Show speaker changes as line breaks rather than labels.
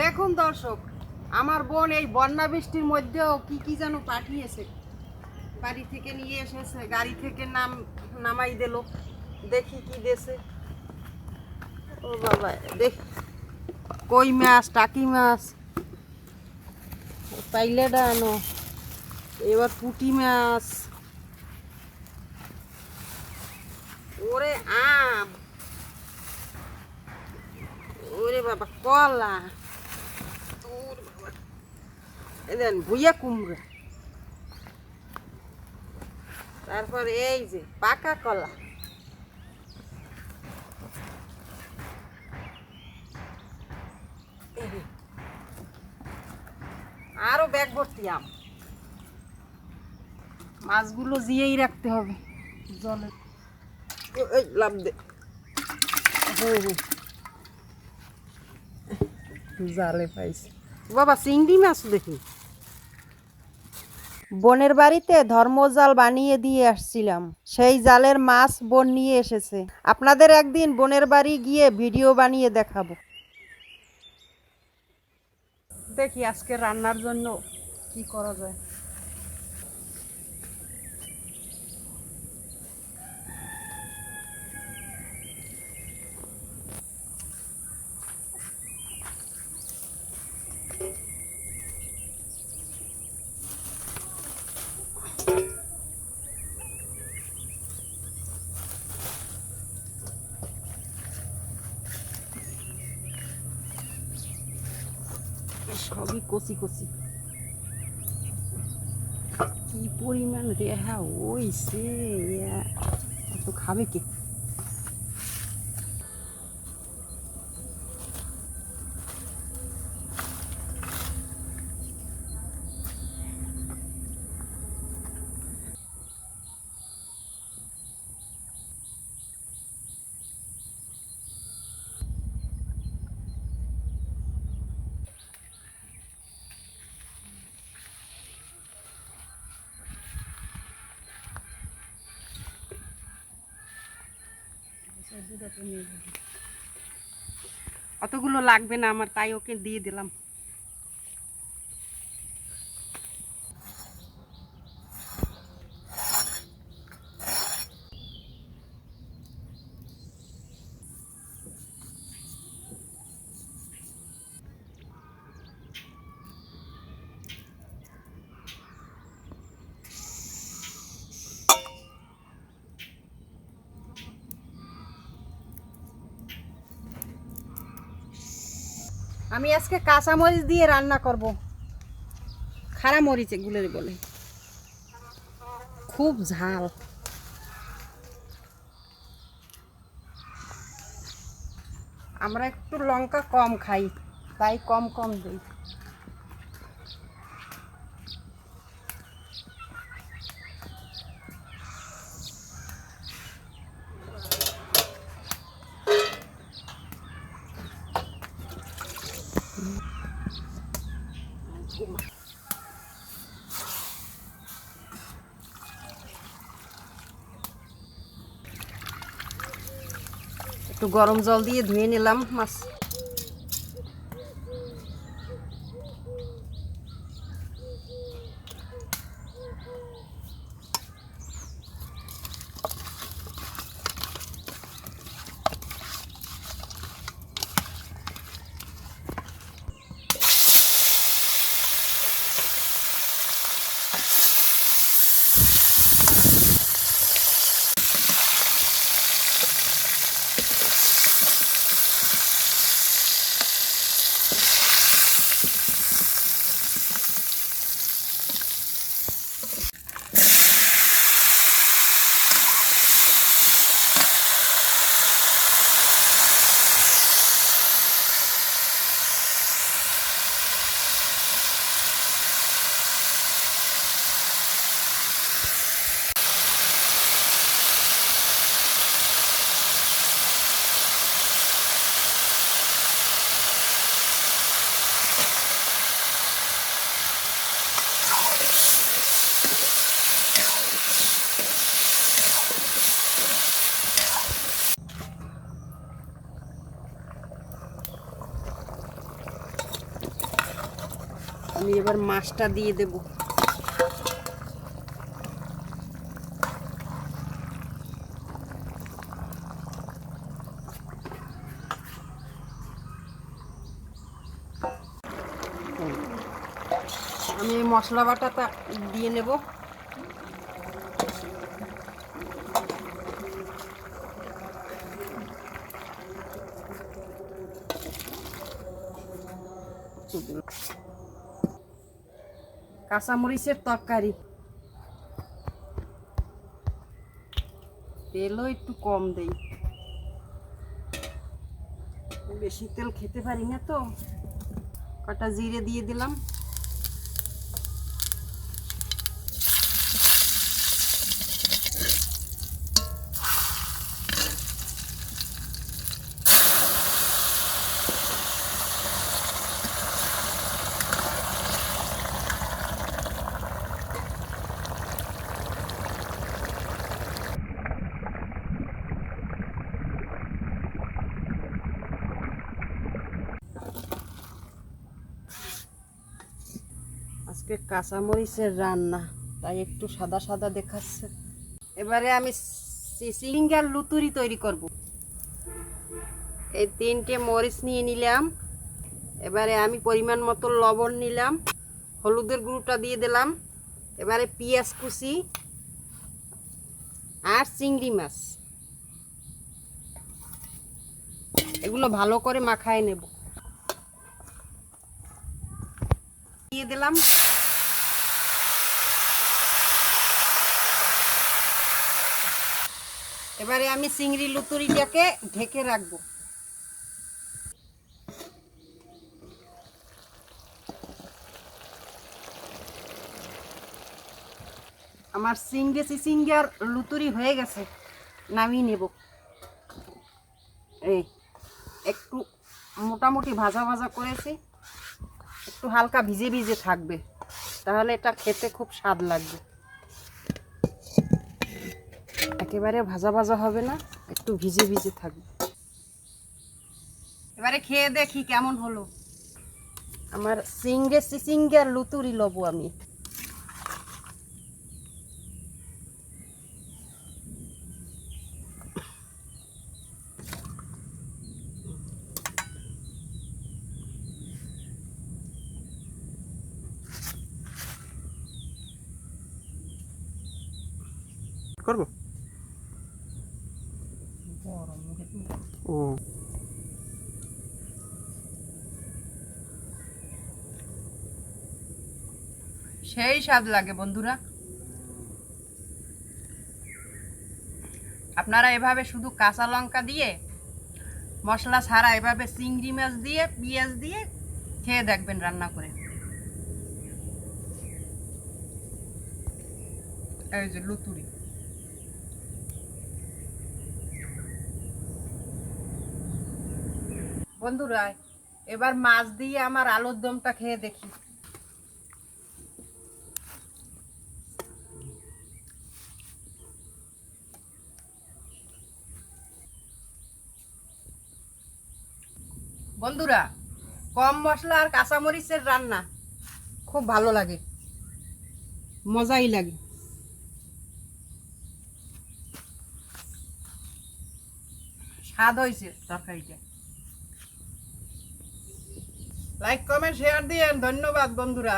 দেখুন দর্শক, আমার বোন এই বন্যা বৃষ্টির মধ্যেও কি কি যেন পাঠিয়েছে। বাড়ি থেকে নিয়ে এসেছে, গাড়ি থেকে নাম, নামাই দিল। দেখি কি দেশে ও বাবা, দেখ, কই মাছ, টাকি মাছ? পাইলেটা আনো। এবার পুঁটি মাছ। ওরে আম। ওরে বাবা, কলা। এদেন ভুইয়া কুমড়া। তারপর এই যে পাকা কলা। আরও ব্যাগ ভর্তি আম। মাছগুলো জিয়েই রাখতে হবে জলে। এই লাভ দে। জালে পাইছি। বাবা, চিংড়ি মাছ দেখি। বোনের বাড়িতে ধর্মজাল বানিয়ে দিয়ে আসছিলাম। সেই জালের মাছ বোন নিয়ে এসেছে। আপনাদের একদিন বোনের বাড়ি গিয়ে ভিডিও বানিয়ে দেখাবো। দেখি আজকে রান্নার জন্য কি করা যায়। সবই কচি কচি কি পরিমাণ রেহা ওইছে এত খাবে কে? অতগুলো লাগবে না আমার তাই ওকে দিয়ে দিলাম। আমি আজকে কাঁচামরিচ দিয়ে রান্না করব। খারা মরিচ এগুলো বলে। খুব ঝাল। আমরা একটু লঙ্কা কম খাই, তাই কম কম দিই। একটু গরম জল দিয়ে ধুয়ে নিলাম মাছ। আমি এবার মাছটা দিয়ে দেব। আমি মশলা বাটাটা দিয়ে নেব। কাঁচামরিচের তরকারি। তেলও একটু কম দেই। বেশি তেল খেতে পারি না তো। কটা জিরে দিয়ে দিলাম। আজকে কাঁচামরিচের রান্না, তাই একটু সাদা সাদা দেখাচ্ছে। এবারে আমি সিলিঙ্গার লুতুরি তৈরি করব। এই তিনটে মরিচ নিয়ে নিলাম। এবারে আমি পরিমাণ মতো লবণ নিলাম, হলুদের গুঁড়োটা দিয়ে দিলাম। এবারে পেঁয়াজ কুচি আর চিংড়ি মাছ। এগুলো ভালো করে মাখায় নেব। দিয়ে দিলাম এবারে আমি চিংড়ি লুতুরিটাকে ঢেকে রাখব। আমার চিংড়ি চিচিঙ্গার লুতুরি হয়ে গেছে, নামিয়ে নেব। এই, একটু মোটামুটি ভাজা ভাজা করেছি, একটু হালকা ভিজে ভিজে থাকবে, তাহলে এটা খেতে খুব স্বাদ লাগবে। একেবারে ভাজা ভাজা হবে না একটু ভিজে ভিজে থাকবে। এবারে খেয়ে দেখি কেমন হলো। আমার সিঙ্গে সিঙ্গার লুতুরি লবো আমি।
করব? ও।
সেই স্বাদ লাগে বন্ধুরা। আপনারা এভাবে শুধু কাঁচা লঙ্কা দিয়ে, মশলা ছাড়া এভাবে চিংড়ি মাছ দিয়ে, পেঁয়াজ দিয়ে খেয়ে দেখবেন রান্না করে। এই যে লুতুরি। বন্ধুরা, এবার মাছ দিয়ে আমার আলুর দমটা খেয়ে দেখি। বন্ধুরা, কম মশলা আর কাঁচামরিচের রান্না খুব ভালো লাগে। মজাই লাগে। স্বাদ হয়েছে তরকারিটা লাইক কমেন্ট শেয়ার দিয়েন ধন্যবাদ বন্ধুরা।